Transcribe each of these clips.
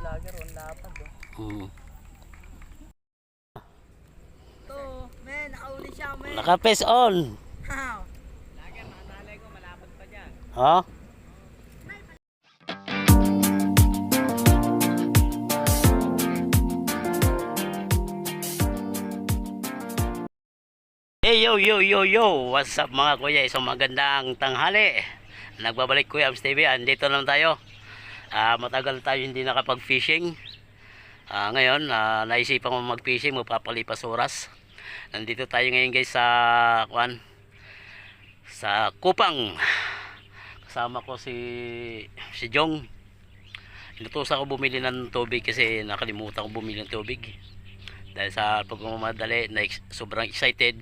vlogger, ang lapad oh. Hmm. To, men, nakauli siya, men. Naka-face on. How? Ha? Hey yo yo yo yo What's up mga kuya Isang magandang tanghali Nagbabalik kuya Ams TV Andito lang tayo Ah, Matagal tayo hindi nakapag fishing Ah, Ngayon ah, Naisipan ko mag fishing Magpapalipas oras. Nandito tayo ngayon guys sa Kwan Sa Kupang. Kasama ko si Si Jong. Inutusan ko bumili ng tubig Kasi nakalimutan ko bumili ng tubig. Dahil sa pagmamadali na sobrang excited.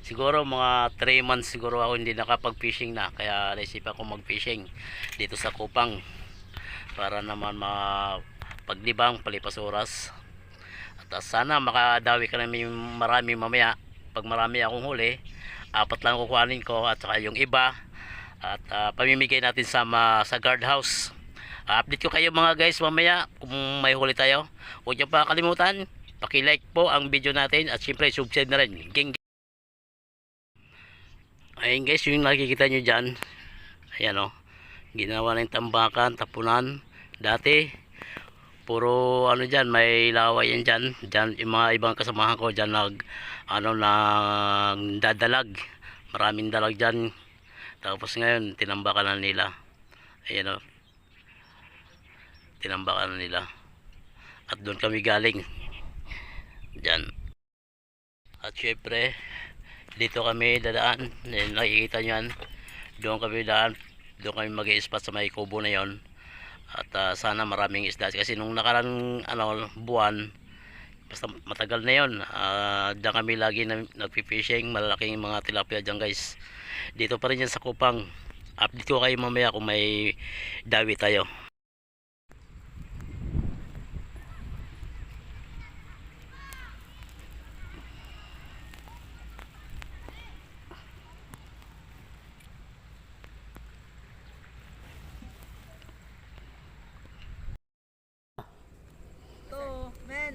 Siguro mga 3 months siguro ako hindi nakapag fishing na kaya naisipan ko mag fishing dito sa Kupang para naman mapaglibang palipas oras at ah, sana makadawi ka namin marami mamaya pag marami akong huli apat lang kukuhanin ko at saka yung iba at ah, pamimigay natin sa, ma, sa guardhouse Ah, update ko kayo mga guys mamaya kung may huli tayo huwag niyo pa kalimutan Paki-like po ang video natin at syempre subscribe na rin. Ging Ayun guys, yung nakikita nyo dyan. Ayan o. Ginawa na yung tambakan, tapunan. Dati, puro ano dyan, may laway yan dyan. Dyan, yung mga ibang kasamahan ko dyan nag, ano, nang dadalag. Maraming dalag dyan. Tapos ngayon, tinambakan na nila. Ayan o. Tinambakan na nila. At doon kami galing. Diyan. At syempre, dito kami dadaan. Nakikita nyo yan. Doon kami daan. Doon kami mag spot sa may kubo na yon. At ah, sana maraming isda. Kasi nung nakarang ano, buwan, basta matagal na yon. Uh, diyan kami lagi na, nagpi-fishing. Malalaking mga tilapia dyan guys. Dito pa rin yan sa kupang. Update ko kayo mamaya kung may dawi tayo. To, men,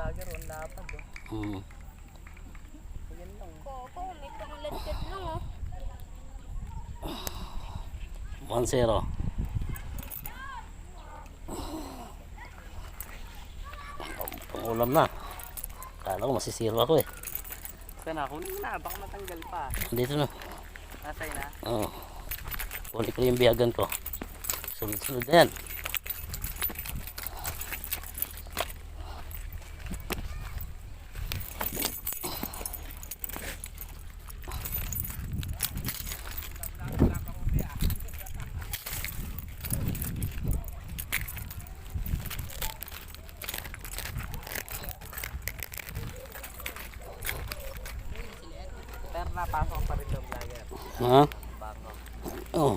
vlogger, ang lapad oh. Hmm. Yan lang. Koko, may panglagkad lang oh. 1-0. Pangulam na. Kala ko masisiro ako eh. Sana, mo na, baka matanggal pa. Dito na. Nasay na. Oo. Huli ko yung biyagan ko. Sunod-sunod na yan. Napasok pa rin yung vlogger. Ha? Bango. Oo.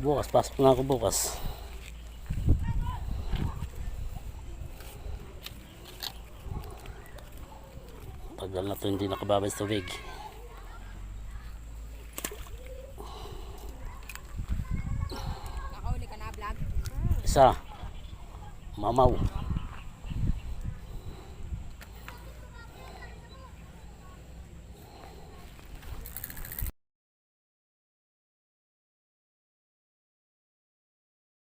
Bukas, pasok na ako bukas. Tagal na to hindi nakababay sa tubig. Nakauli ka na vlog? Isa. Mamaw.